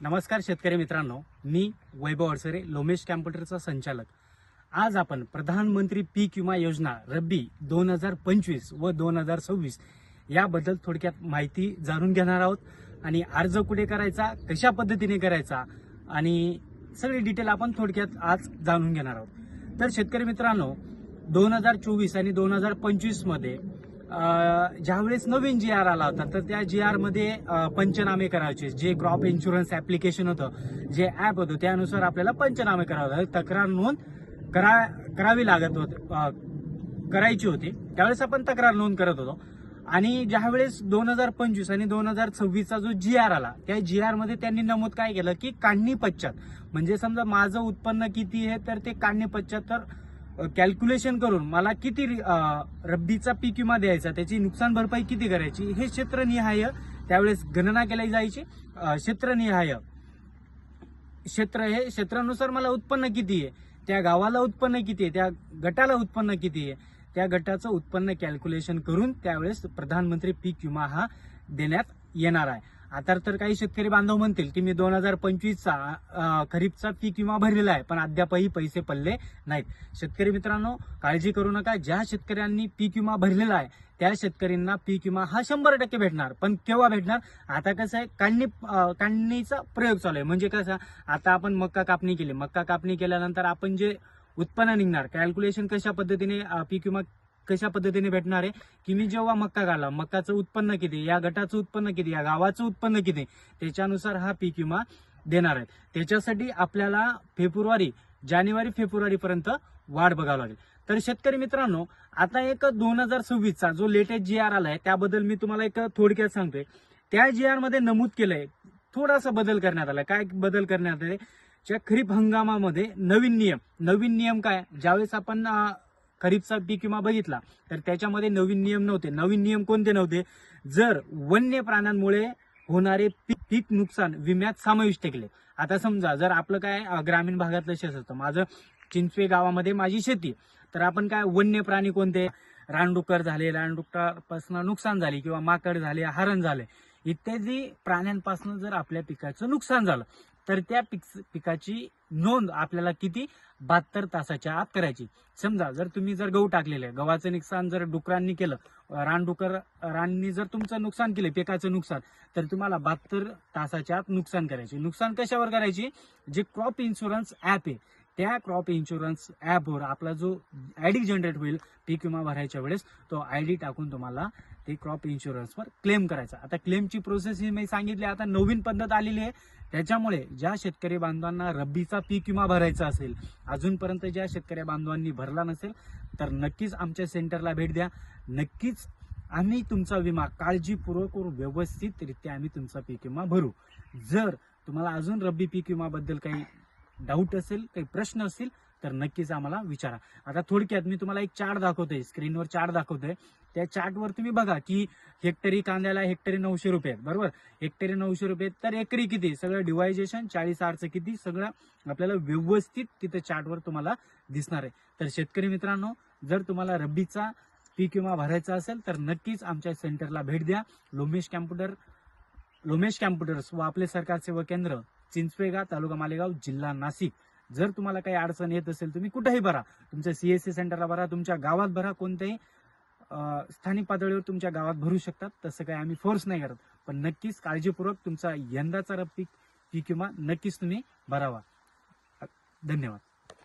नमस्कार शेतकरी मित्रांनो मी वैभव अडसरे लोमेश कॅम्प्युटरचा संचालक. आज आपण प्रधानमंत्री पीक विमा योजना रब्बी दोन हजार पंचवीस व दोन हजार सव्वीस याबद्दल थोडक्यात माहिती जाणून घेणार आहोत आणि अर्ज कुठे करायचा कशा पद्धतीने करायचा आणि सगळी डिटेल आपण थोडक्यात आज जाणून घेणार आहोत. तर शेतकरी मित्रांनो दोन हजार चोवीस आणि दोन हजार पंचवीसमध्ये ज्यावेळेस नवीन जी आर आला होता तर त्या जी आरमध्ये पंचनामे करायचे. जे क्रॉप इन्शुरन्स ऍप्लिकेशन होतं जे ऍप होतं त्यानुसार आपल्याला पंचनामे करावं लागतं तक्रार नोंद करा करावी लागत होत करायची होती. त्यावेळेस आपण तक्रार नोंद करत होतो. आणि ज्यावेळेस दोन हजार पंचवीस आणि दोन हजार सव्वीसचा जो जी आर आला त्या जी आरमध्ये त्यांनी नमूद काय केलं की काढणी पश्चात. म्हणजे समजा माझं उत्पन्न किती आहे तर ते काढणी पश्चात तर कॅल्क्युलेशन करून मला किती रब्बीचा पीक विमा द्यायचा त्याची नुकसान भरपाई किती करायची हे क्षेत्रनिहाय त्यावेळेस गणना केली जायची. क्षेत्रनिहाय क्षेत्र हे क्षेत्रानुसार मला उत्पन्न किती आहे त्या गावाला उत्पन्न किती आहे त्या गटाला उत्पन्न किती आहे त्या गटाचं उत्पन्न कॅल्क्युलेशन करून त्यावेळेस प्रधानमंत्री पीक विमा हा देण्यात येणार आहे. आता तर काही शेतकरी बांधव म्हणतील की मी दोन हजार पंचवीसचा खरीपचा पीक विमा भरलेला आहे पण अद्यापही पैसे पडले नाहीत. शेतकरी मित्रांनो काळजी करू नका. ज्या शेतकऱ्यांनी पीक विमा भरलेला आहे त्या शेतकऱ्यांना पीक विमा हा शंभर टक्के भेटणार. पण केव्हा भेटणार? आता कसं आहे काढणी काढणीचा प्रयोग चालू आहे. म्हणजे कसं आता आपण मक्का कापणी केली. मक्का कापणी केल्यानंतर आपण जे उत्पन्न निघणार कॅल्क्युलेशन कशा पद्धतीने पीक विमा कशा पद्धतीने भेटणार आहे? की मी जेव्हा मक्का घाला मक्काचं उत्पन्न किती या गटाचं उत्पन्न किती या गावाचं उत्पन्न किती त्याच्यानुसार हा पीक विमा देणार आहे. त्याच्यासाठी आपल्याला फेब्रुवारी जानेवारी फेब्रुवारी पर्यंत वाट बघावं लागेल. तर शेतकरी मित्रांनो आता एक दोन हजार सव्वीसचा जो लेटेस्ट जी आर आलाय त्याबद्दल मी तुम्हाला एक थोडक्यात सांगतोय. त्या जी आरमध्ये नमूद केलंय थोडासा बदल करण्यात आला. काय बदल करण्यात आले? ज्या खरीप हंगामामध्ये नवीन नियम. नवीन नियम काय? ज्यावेळेस आपण खरीपचा पीक विमा बघितला तर त्याच्यामध्ये नवीन नियम नव्हते. नवीन नियम कोणते नव्हते? जर वन्य प्राण्यांमुळे होणारे पीक पीक नुकसान विम्यात समाविष्ट केले. आता समजा जर आपलं काय ग्रामीण भागातलं शेत असतं. माझं चिंचवे गावामध्ये माझी शेती तर आपण काय वन्य प्राणी कोणते? रानडुक्कर झाले रानडुक्करापासून नुकसान झाले किंवा माकड झाले हरण झाले. इत्यादी प्राण्यांपासून जर आपल्या पिकाचं नुकसान झालं तर त्या पिक पिकाची नोंद आपल्याला किती? बहात्तर तासाच्या आत करायची. समजा जर तुम्ही जर गहू टाकलेले आहे गव्हाचं नुकसान जर डुकरांनी केलं रानडुकर राननी जर तुमचं नुकसान केलं पिकाचं नुकसान तर तुम्हाला बहात्तर तासाच्या आत नुकसान करायचे. नुकसान कशावर करायची? जे क्रॉप इन्शुरन्स ऍप आहे त्या क्रॉप इन्शुरन्स ॲपवर आपला जो आय डी जनरेट होईल पीक विमा भरायच्या वेळेस तो आय डी टाकून तुम्हाला ते क्रॉप इन्शुरन्सवर क्लेम करायचा. आता क्लेमची प्रोसेस ही मी सांगितली आता नवीन पद्धत आलेली आहे. त्याच्यामुळे ज्या शेतकरी बांधवांना रब्बीचा पीक विमा भरायचा असेल अजूनपर्यंत ज्या शेतकरी बांधवांनी भरला नसेल तर नक्कीच आमच्या सेंटरला भेट द्या. नक्कीच आम्ही तुमचा विमा काळजीपूर्वक व व्यवस्थितरित्या आम्ही तुमचा पीक विमा भरू. जर तुम्हाला अजून रब्बी पीक विमाबद्दल काही डाऊट असेल काही प्रश्न असतील तर नक्कीच आम्हाला विचारा. आता थोडक्यात मी तुम्हाला एक चार्ट दाखवतोय. स्क्रीनवर चार्ट दाखवतोय. त्या चार्टवर तुम्ही बघा की हेक्टरी कांद्याला हेक्टरी नऊशे रुपये. आहेत बरोबर? हेक्टरी नऊशे रुपये. आहेत, तर एकरी किती? सगळं डिवायजेशन चाळीस आरचं किती? सगळं आपल्याला व्यवस्थित तिथं चार्टवर तुम्हाला दिसणार आहे. तर शेतकरी मित्रांनो जर तुम्हाला रब्बीचा पीक विमा भरायचा असेल तर नक्कीच आमच्या सेंटरला भेट द्या. लोमेश कॅम्प्युटर लोमेश कॅम्प्युटर्स व आपले सरकार सेवा केंद्र. चिंचवेगा तालुका मालेगाव जिल्हा नाशिक. जर तुम्हाला काही अडचण येत असेल तुम्ही कुठेही भरा. तुमच्या सीएससी सेंटरला भरा तुमच्या गावात भरा कोणत्याही स्थानिक पातळीवर तुमच्या गावात भरू शकतात. तसं काही आम्ही फोर्स नाही करत. पण नक्कीच काळजीपूर्वक तुमचा यंदाचा पीक पीक विमा नक्कीच तुम्ही भरावा. धन्यवाद.